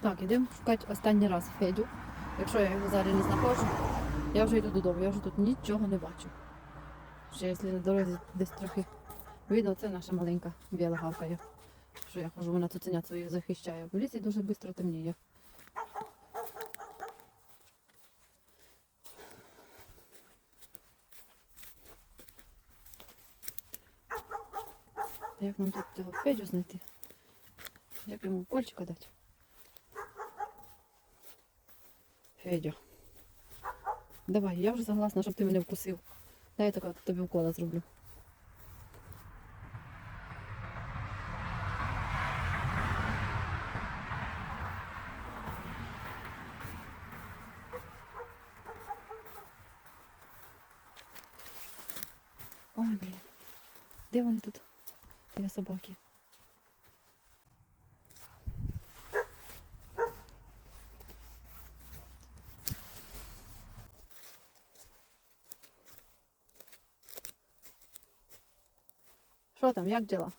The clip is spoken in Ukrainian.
Так, ідемо шукати останній раз Федю. Якщо я його зараз не знаходжу, я вже йду додому, я вже тут нічого не бачу. Ще якщо на дорозі десь трохи видно, це наша маленька біла гавкає. Що я хожу, вона цуценят свою захищає. В лісі дуже швидко темніє. Як нам тут цього Федю знайти? Як йому кольчика дати? Федя. Давай, я вже согласна, щоб ти мене вкусив. Дай я так тобі укола зроблю. Ой, блін. Де вони тут? Біля собаки. Що там, як діла?